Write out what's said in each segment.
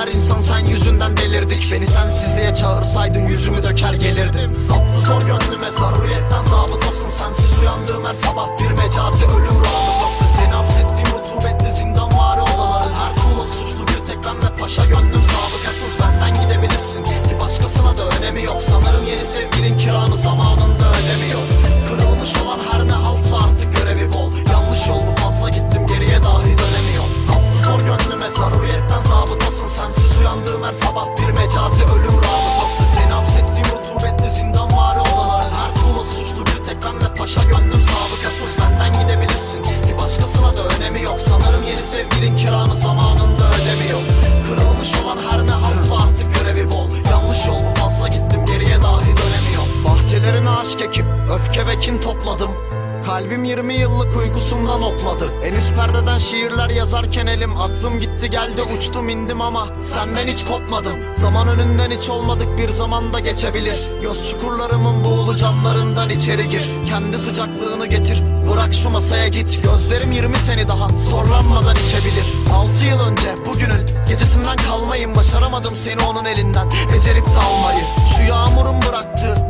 her insan sen yüzünden delirdik. Beni sensizliğe çağırsaydın yüzümü döker gelirdim. Zaptı zor gönlüme zaruriyetten zabıtasın. Sensiz uyandığım her sabah bir mecazi ölüm rabıtası Seni hapsettiğim rutubetli zindan var odaların Her tuğla suçlu bir tek ben ve paşa gönlüm sabıkasız. Benden gidebilirsin. Ki başkasına da önemi yok. Sanırım yeni sevgilin kiranı zamanında ödemiyor önemi yok. Sanırım yeni sevgilin kiranı zamanında ödemiyor Kırılmış olan her ne haltsa artık görevi bol. Yanlış yol mu fazla gittim geriye dahi dönemiyor Bahçelerine aşk ekip öfke ve kin topladım Kalbim 20 yıllık uykusundan okladı En üst perdeden şiirler yazarken elim Aklım gitti geldi uçtum indim ama Senden hiç kopmadım. Zaman önünden hiç olmadık bir zamanda geçebilir. Göz çukurlarımın buğulu camlarından içeri gir. Kendi sıcaklığını getir Bırak şu masaya git. Gözlerim 20 seni daha Zorlanmadan içebilir. 6 yıl önce bugünün Gecesinden kalmayın Başaramadım seni onun elinden. Becerip de almayı. Şu yağmurun bıraktığı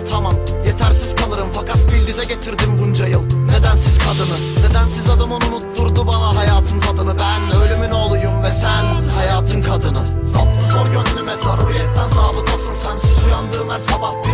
anlatamam. Yetersiz kalırım fakat bildize getirdim bunca yıl. Nedensiz kadını Nedensiz adımın unutturdu bana hayatın tadını. Ben ölümün oğluyum ve sen hayatın kadını. Zaptı zor gönlüme zaruriyetten zabıtasın. Sensiz uyandığım her sabah bir